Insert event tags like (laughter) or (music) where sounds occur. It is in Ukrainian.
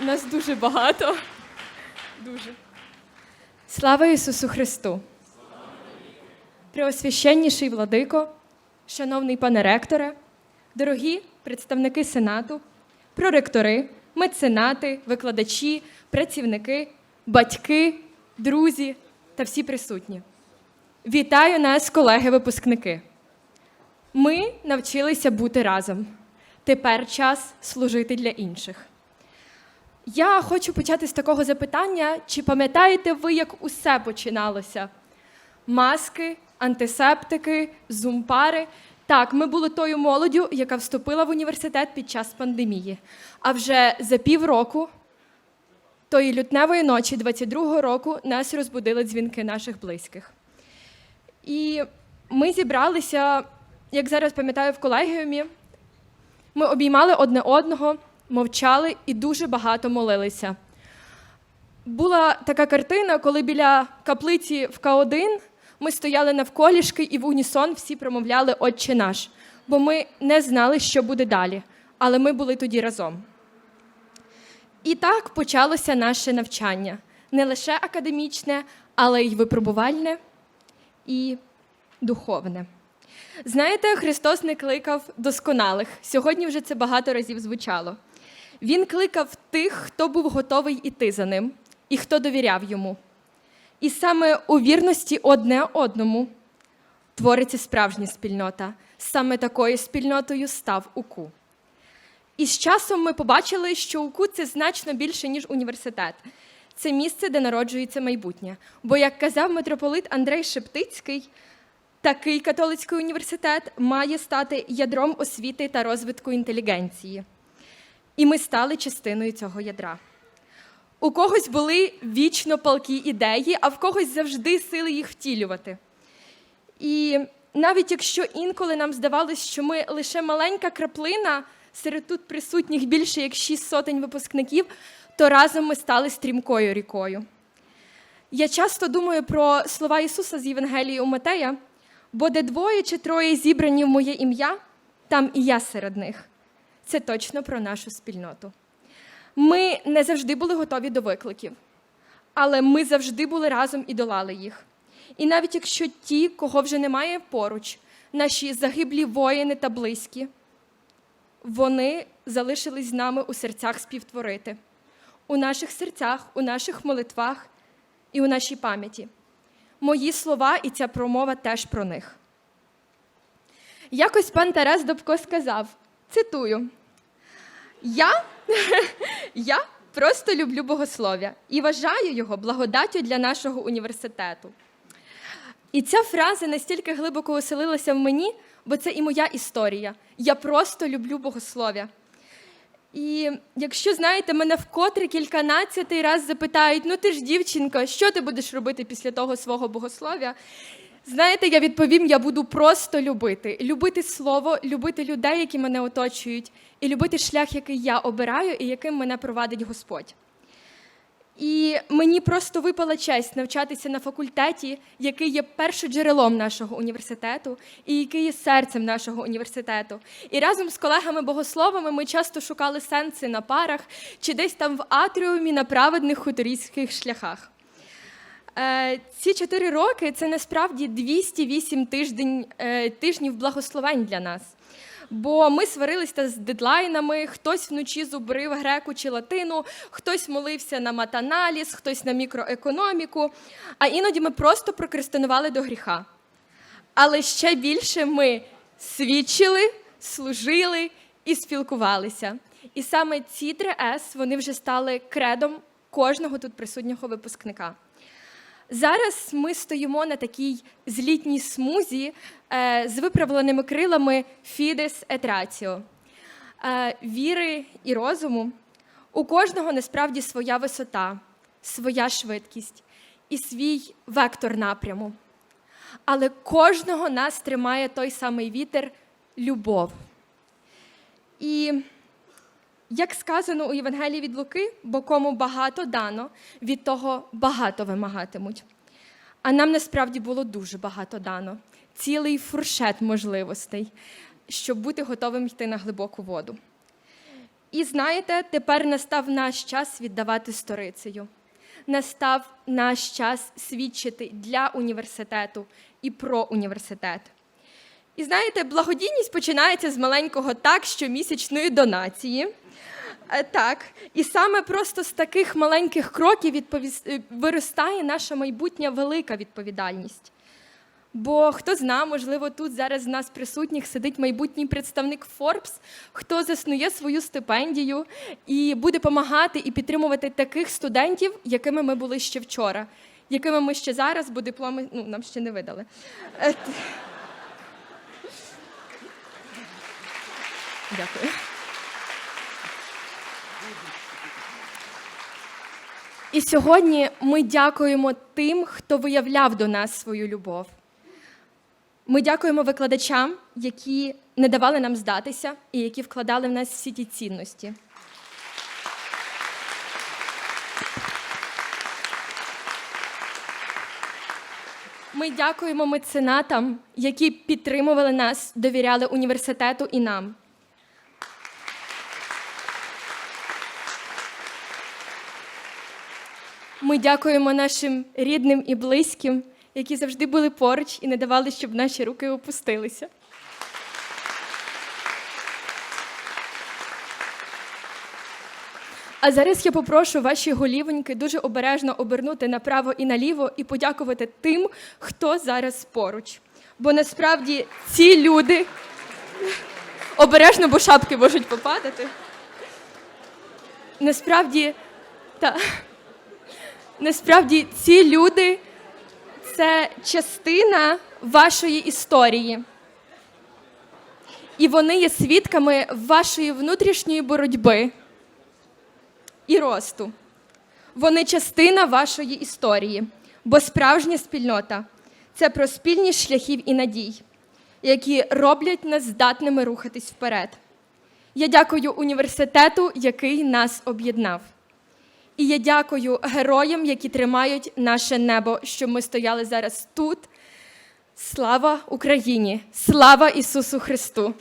Нас дуже багато. Дуже. Слава Ісусу Христу! Преосвященніший владико, шановний пане ректоре, дорогі представники Сенату, проректори, меценати, викладачі, працівники, батьки, друзі та всі присутні. Вітаю нас, колеги-випускники. Ми навчилися бути разом. Тепер час служити для інших. Я хочу почати з такого запитання: чи пам'ятаєте ви, як усе починалося? Маски, антисептики, зумпари. Так, ми були тою молоддю, яка вступила в університет під час пандемії. А вже за півроку тої лютневої ночі, 22-го року, нас розбудили дзвінки наших близьких. І ми зібралися, як зараз пам'ятаю, в колегіумі. Ми обіймали одне одного, мовчали і дуже багато молилися. Була така картина, коли біля каплиці в К1 ми стояли навколішки і в унісон всі промовляли Отче наш, бо ми не знали, що буде далі, але ми були тоді разом. І так почалося наше навчання не лише академічне, але й випробувальне і духовне. Знаєте, Христос не кликав досконалих. Сьогодні вже це багато разів звучало. Він кликав тих, хто був готовий іти за ним і хто довіряв йому. І саме у вірності одне одному твориться справжня спільнота. Саме такою спільнотою став УКУ. І з часом ми побачили, що УКУ це значно більше, ніж університет. Це місце, де народжується майбутнє. Бо, як казав митрополит Андрей Шептицький, такий католицький університет має стати ядром освіти та розвитку інтелігенції. І ми стали частиною цього ядра. У когось були вічно палкі ідеї, а в когось завжди сили їх втілювати. І навіть якщо інколи нам здавалось, що ми лише маленька краплина серед тут присутніх більше як шість сотень випускників, то разом ми стали стрімкою рікою. Я часто думаю про слова Ісуса з Євангелії у Матея, бо де двоє чи троє зібрані в моє ім'я, там і я серед них. Це точно про нашу спільноту. Ми не завжди були готові до викликів, але ми завжди були разом і долали їх. І навіть якщо ті, кого вже немає поруч, наші загиблі воїни та близькі, вони залишились з нами у серцях співтворити, у наших серцях, у наших молитвах і у нашій пам'яті. Мої слова і ця промова теж про них. Якось пан Тарас Добко сказав: цитую: Я, (laughs) я просто люблю богослов'я і вважаю його благодаттю для нашого університету. І ця фраза настільки глибоко оселилася в мені, бо це і моя історія. Я просто люблю богослов'я. І якщо знаєте, мене вкотре кільканадцятий раз запитають: ну ти ж дівчинка, що ти будеш робити після того свого богослов'я? Знаєте, я відповім: я буду просто любити, любити слово, любити людей, які мене оточують, і любити шлях, який я обираю і яким мене провадить Господь. І мені просто випала честь навчатися на факультеті, який є першоджерелом нашого університету і який є серцем нашого університету. І разом з колегами-богословами ми часто шукали сенси на парах чи десь там в атріумі на праведних хуторійських шляхах. Е, Ці чотири роки це насправді 208 тиждень, е, тижнів благословень для нас. Бо ми сварилися з дедлайнами, хтось вночі зубрив греку чи латину, хтось молився на матаналіз, хтось на мікроекономіку, а іноді ми просто прокрастинували до гріха. Але ще більше ми свідчили, служили і спілкувалися. І саме ці три С вони вже стали кредом кожного тут присутнього випускника. Зараз ми стоїмо на такій злітній смузі е, з виправленими крилами Fides et Ratio. Е, віри і розуму. У кожного насправді своя висота, своя швидкість і свій вектор напряму. Але кожного нас тримає той самий вітер любов. І як сказано у Євангелії від Луки, бо кому багато дано, від того багато вимагатимуть. А нам насправді було дуже багато дано, цілий фуршет можливостей, щоб бути готовим йти на глибоку воду. І знаєте, тепер настав наш час віддавати сторицею. Настав наш час свідчити для університету і про університет. І знаєте, благодійність починається з маленького так щомісячної донації. Е, Так, і саме просто з таких маленьких кроків відповіс... е, виростає наша майбутня велика відповідальність. Бо хто зна, можливо, тут зараз з нас присутніх сидить майбутній представник Forbes, хто заснує свою стипендію і буде допомагати і підтримувати таких студентів, якими ми були ще вчора, якими ми ще зараз, бо дипломи ну, нам ще не видали. Е, Дякую. І сьогодні ми дякуємо тим, хто виявляв до нас свою любов. Ми дякуємо викладачам, які не давали нам здатися і які вкладали в нас всі ті цінності. Ми дякуємо меценатам, які підтримували нас, довіряли університету і нам. Ми дякуємо нашим рідним і близьким, які завжди були поруч і не давали, щоб наші руки опустилися. А зараз я попрошу ваші голівоньки дуже обережно обернути направо і наліво і подякувати тим, хто зараз поруч. Бо насправді ці люди обережно, бо шапки можуть попадати. Насправді, та, насправді ці люди це частина вашої історії. І вони є свідками вашої внутрішньої боротьби і росту. Вони частина вашої історії, бо справжня спільнота це про спільність шляхів і надій, які роблять нас здатними рухатись вперед. Я дякую університету, який нас об'єднав. І я дякую героям, які тримають наше небо, щоб ми стояли зараз тут. Слава Україні! Слава Ісусу Христу!